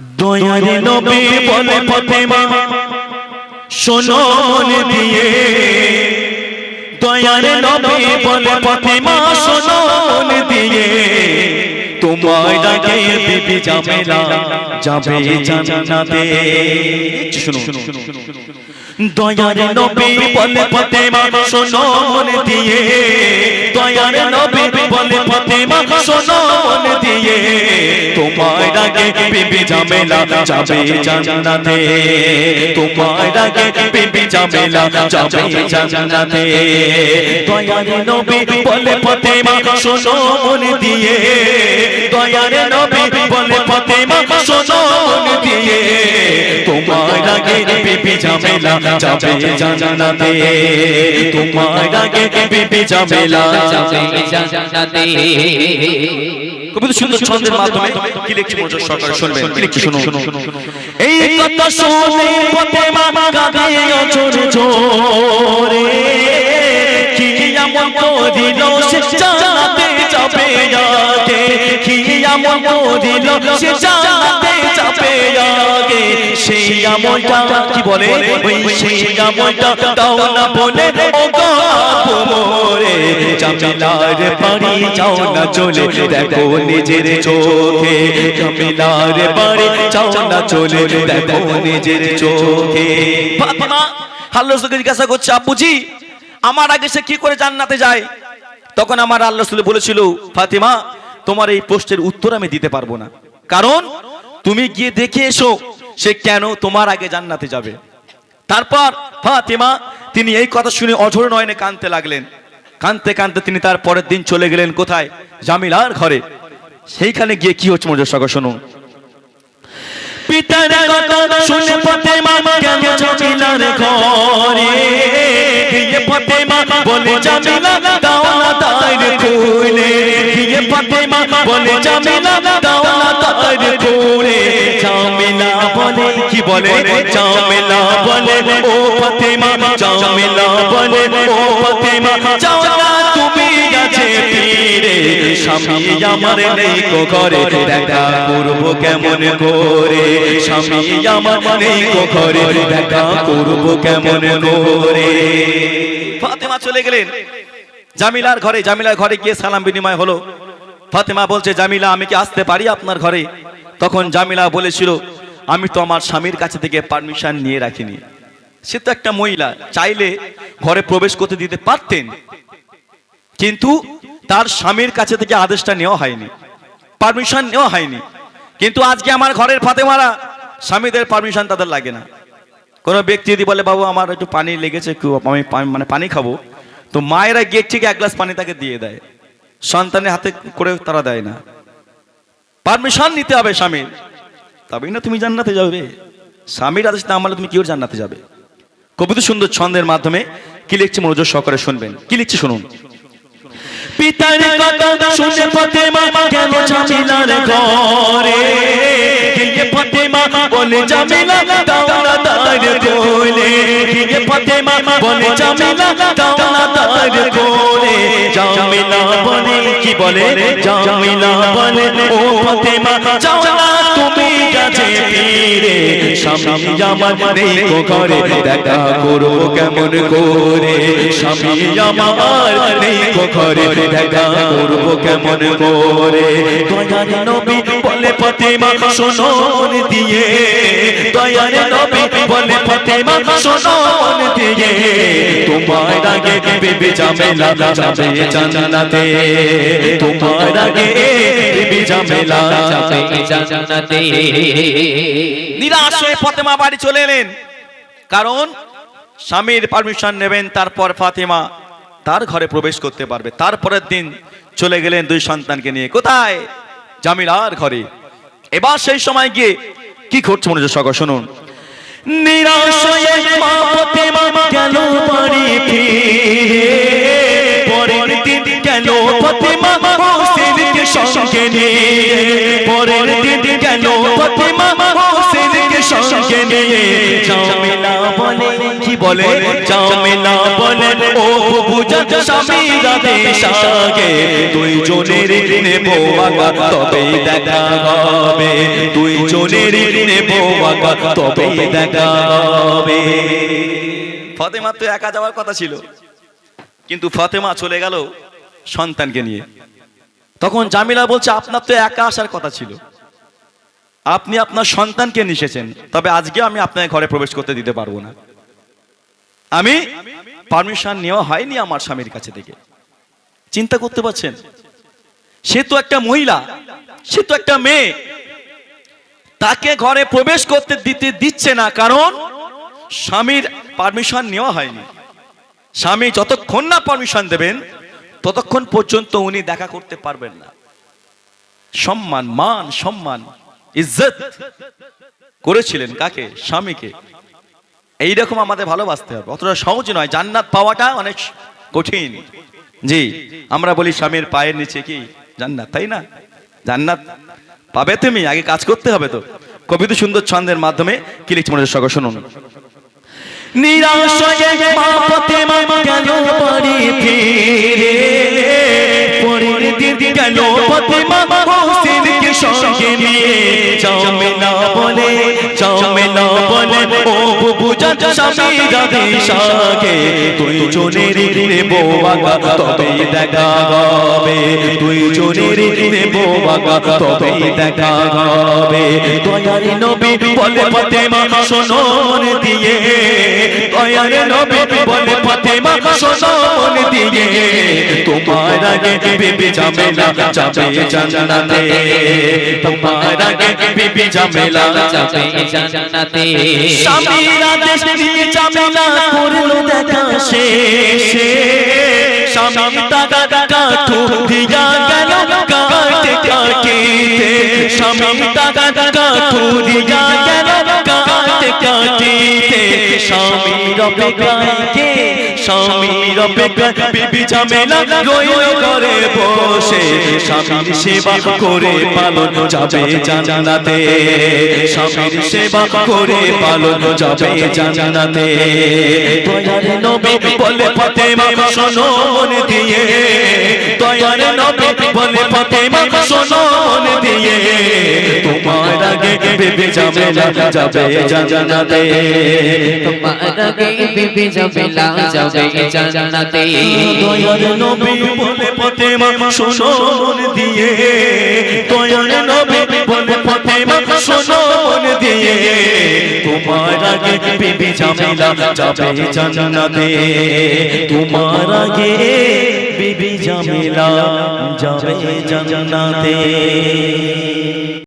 দয়ার নবী বলে ফাতেমা। শোনো মন দিয়ে। দয়ার নবী বলে ফাতেমা শোনো মন দিয়ে। তোমার ডাকে বিবি যাবে জান্নাতে। শুনো দয়ার নবী বলে ফাতেমা শোনো মন দিয়ে। দয়ার নবী বলে ফাতেমা শোনো মন দিয়ে তোমার আগে বিবি জামেলা যাবে জান্নাতে তোমার আগে বিবি জামেলা যাবে জান্নাতে দয়ার নবী বলে ফাতেমা শোনো মন দিয়ে দয়ার নবী বলে ফাতেমা, শোনো মন দিয়ে তোমার আগে বিবি জামেলা যাবে জান্নাতে। তোমার আগে বিবি জামেলা যাবে জান্নাতে। খুবই সুন্দর ছন্দের মাধ্যমে কি লিখছি মনোযোগ সহকারে শুনবেন? কি লিখছি শুনুন। এই কথা শুনে ফাতেমা কাঁদে অঝর জোরে কি এমন করিল সে জানাতে যাবে আগে এমন করিল সে যাবে আগে সেই আমলটা কি বলে? ওই সেই আমলটা দাও না বলে, ও জামিলার বাড়ি যাও না চলে, দেখো নিজের চোখে। জামিলার বাড়ি যাও না চলে, দেখো নিজের চোখে। জিজ্ঞাসা করছে, আব্বুজি, আমার আগে সে কি করে জান্নাতে যায়? তখন আমার আল্লাহ বলেছিল, ফাতেমা তোমার এই প্রশ্নের উত্তর আমি দিতে পারব না। কারণ তুমি গিয়ে দেখে এসো সে কেন তোমার আগে জান্নাতে যাবে। তারপর ফাতেমা তিনি এই কথা শুনে অঝর নয়নে কানতে লাগলেন। কানতে কানতে তিনি তার পরের দিন চলে গেলেন কোথায়? জামিলার ঘরে। সেইখানে গিয়ে কি হচ্ছে মজা সগা শুনুন পিতার কথা শুনে ফাতেমা গেল জামিলার ঘরে? গিয়ে ফাতেমা বলে জামিলা দাও খুলে গিয়ে ফাতেমা বলে, জামিলা, দাও না তার খুলে। জামিলা বলে, কি বলে? জামিলা বলে, ও বলে, ও ফাতেমা না তুমি গেছে পীরে স্বামী আমার নেই কো ঘরে, দেখা করব কেমন করে? স্বামী আমার নেই কো ঘরে, দেখা করব কেমন করে? ফাতেমা চলে গেলেন। জামিলার ঘরে জামিলার ঘরে গিয়ে সালাম বিনিময় হলো। ফাতেমা বলছে, জামিলা, আমি কি আসতে পারি আপনার ঘরে? তখন জামিলা বলেছিল, আমি তো আমার স্বামীর কাছে থেকে পারমিশন নিয়ে রাখিনি। সে তো একটা মহিলা, চাইলে ঘরে প্রবেশ করতে দিতে পারতেন। কিন্তু তার স্বামীর কাছে থেকে আদেশটা নেওয়া হয়নি পারমিশন নেওয়া হয়নি। কিন্তু আজকে আমার ঘরের ফাতেমারা স্বামীদের পারমিশন তাদের লাগে না। কোনো ব্যক্তি যদি বলে, বাবু, আমার একটু পানি লেগেছে আমি মানে পানি খাব। তো মায়েরা গেট থেকে এক গ্লাস পানি তাকে দিয়ে দেয়। সন্তানের হাতে করে তারা দেয় না। পারমিশন নিতে হবে স্বামীর তবেই না, তুমি জান্নাতে যাবে। স্বামীর আদেশ না মানলে তুমি কি করে জান্নাতে যাবে? কবিতা সুন্দর ছন্দের মাধ্যমে কি লিখছে মনোযোগ সহকারে শুনবেন। কি লিখছে শুনুন? পিতার কথা শুনে ফাতেমা গেল জামিলার ঘরে গিয়ে ফাতেমা বলে বলে জামিলা দাও তার কোলে। জামিলা বলে কি বলে? জামিলা বলে ও ফাতেমা, যাও না তুমি কাছে ফিরে। স্বামী আমার নেই কো ঘরে, দেখা করব কেমন করে। স্বামী আমার নেই কো ঘরে, দেখা করব কেমন করে। নবী বলে ফাতেমা শোনো মন দিয়ে। দয়ার নবী বলে ফাতেমা শোনো মন দিয়ে। তোমার আগে বিবি জামেলা যাবে জান্নাতে। তোমার আগে বিবি জামেলা যাবে জান্নাতে। নিরাশ হয়ে ফাতেমা বাড়ি চলে এলেন। কারণ স্বামীর পারমিশন নেবেন, তারপর ফাতেমা তার ঘরে প্রবেশ করতে পারবে। তারপরের দিন চলে গেলেন দুই সন্তানকে নিয়ে। কোথায়? জামিলার ঘরে। এবার সেই সময় গিয়ে কি ঘটছে মনে সকল শুনুন। নিরাশ হয়ে কি বলে? জামেলা বলে ও বুঝার স্বামীরা দেশ আগে দুই জনের নেব আগা তবে দেখা হবে। দুই জনের নেব আগা তবে দেখা হবে। ফতেমা তো একা যাওয়ার কথা ছিল। কিন্তু ফতেমা চলে গেল সন্তানকে নিয়ে। তখন জামিলা বলছে, আপনার তো একা আসার কথা ছিল। আপনি আপনার সন্তানকে নিয়ে এসেছেন তবে আজকে আমি আপনার ঘরে প্রবেশ করতে দিতে পারব না। আমি পারমিশন নেওয়া হয়নি আমার স্বামীর কাছে থেকে। চিন্তা করতে পারছেন? সে তো একটা মহিলা, সে তো একটা মেয়ে। তাকে ঘরে প্রবেশ করতে দিতে দিচ্ছে না, কারণ স্বামীর পারমিশন নেওয়া হয়নি। স্বামী যতক্ষণ না পারমিশন দেবেন, ততক্ষণ পর্যন্ত উনি দেখা করতে পারবেন না। সম্মান, মান, সম্মান, ইজ্জত করেছিলেন কাকে? স্বামীকে। এইরকম আমাদের ভালোবাসতে হবে। অতটা সহজ নয়, জান্নাত পাওয়াটা অনেক কঠিন। জি, আমরা বলি স্বামীর পায়ের নিচে কি জান্নাত, তাই না? জান্নাত পাবে তুমি, আগে কাজ করতে হবে তো। কবিতা সুন্দর ছন্দের মাধ্যমে কি লিখছে মনে সকল শুনুন ও বুঝার স্বামীরা দেশ আগে তুই জনের নেব আগা তবে দেখা হবে। তুই জনের নেব আগা তবে দেখা নবী বলে ফতেমা শোনো দিয়ে। দিয়ে তোমার আগে বিবি জামেলা যাবে জান্নাতে তোমার আগে বিবি জামেলা যাবে জান্নাতে স্বামীরা দেশ দিয়ে জামেলা করল দেখা শেষে স্বামী টাকা কাঠু দিয়া গেল কাটে কাটিতে স্বামী টাকা কাঠু দিয়া গেল কাটে কাটিতে স্বামীর অপেক্ষায় কে স্বামীর অপেক্ষায় বিবি জামেলা রইল করে বসে, স্বামীর সেবা করে পালন যাবে জানাতে স্বামীর সেবা করে পালন যাবে জানাতে দয়ার নবী বলে ফাতেমা, শোনো মন দিয়ে। দয়ার নবী বলে ফাতেমা, শোনো মন দিয়ে। তোমার বিবি জামেলা যাবে জানাতে তোমার আগে বিবি জামেলা যাবে জান্নাতে। দয়ার নবী বলে ফাতেমা শোনো মন দিয়ে। দয়ার নবী বলে ফাতেমা শোনো মন দিয়ে। তোমার আগে বিবি জামেলা যাবে জান্নাতে। তোমার আগে বিবি জামেলা যাবে জান্নাতে।